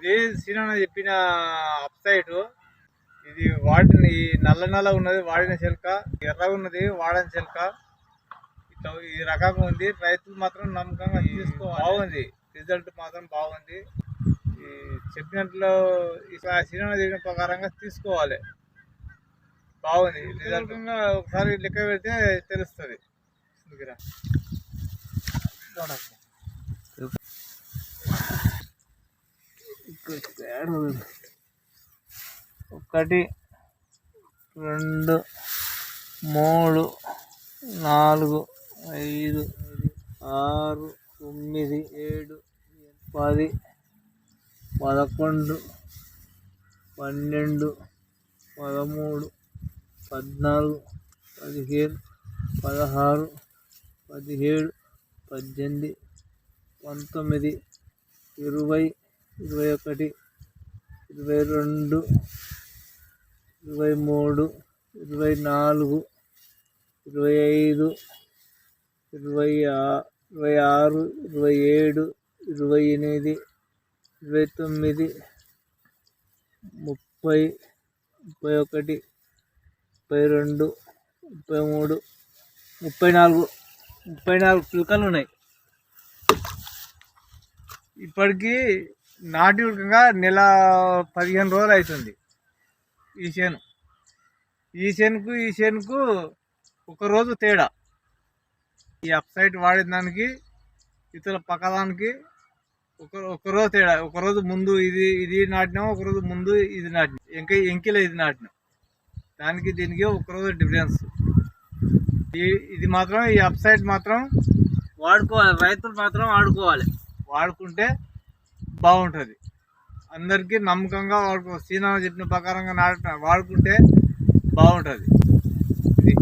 ఇది సీనన్న చెప్పిన అప్సైట్ ఇది వాడిన ఈ నల్ల నల్ల ఉన్నది వాడిన చిలక ఎర్ర ఉన్నది వాడని చిలక. ఇట్లా ఈ రకంగా ఉంది. రైతులు మాత్రం నమ్మకంగా తీసుకోవాలి. బాగుంది. రిజల్ట్ మాత్రం బాగుంది. ఈ చెప్పినట్లు ఇట్లా సీనన్న చెప్పిన ప్రకారంగా తీసుకోవాలి. బాగుంది. రిజల్ట్ ఒకసారి లెక్క పెడితే తెలుస్తుంది. ఒకటి రెండు మూడు నాలుగు ఐదు ఆరు తొమ్మిది ఏడు పది పదకొండు పన్నెండు పదమూడు పద్నాలుగు పదిహేను పదహారు పదిహేడు పద్దెనిమిది పంతొమ్మిది ఇరవై ఇరవై ఒకటి ఇరవై రెండు ఇరవై మూడు ఇరవై నాలుగు ఇరవై ఐదు ఇరవై ఆ- ఇరవై ఆరు ఇరవై ఏడు ఇరవై ఎనిమిది ఇరవై తొమ్మిది ముప్పై ముప్పై ఒకటి ముప్పై రెండు ముప్పై మూడు ముప్పై నాలుగు ముప్పై నాలుగు పిలకలు ఉన్నాయి ఇప్పటికీ నాటికంగా నెల పదిహేను రోజులు అవుతుంది ఈ చేను. ఈ చేనుకు ఈ చేనుకు ఒక రోజు తేడా. ఈ అప్సైట్ వాడిన దానికి ఇతర పక్కదానికి ఒక ఒకరోజు తేడా. ఒక రోజు ముందు ఇది ఇది నాటినాం ఒక రోజు ముందు ఇది నాటినాం. ఎంక ఎంకిలో ఇది నాటినాం. దానికి దీనికి ఒక రోజు డిఫరెన్స్ ఈ ఇది మాత్రం ఈ అప్సైట్ మాత్రం వాడుకోవాలి. రైతులు మాత్రం వాడుకోవాలి. వాడుకుంటే బాగుంటుంది. అందరికీ నమ్మకంగా వాడుకో సీనా చెప్పిన ప్రకారంగా నాట వాడుకుంటే బాగుంటుంది. ఇది.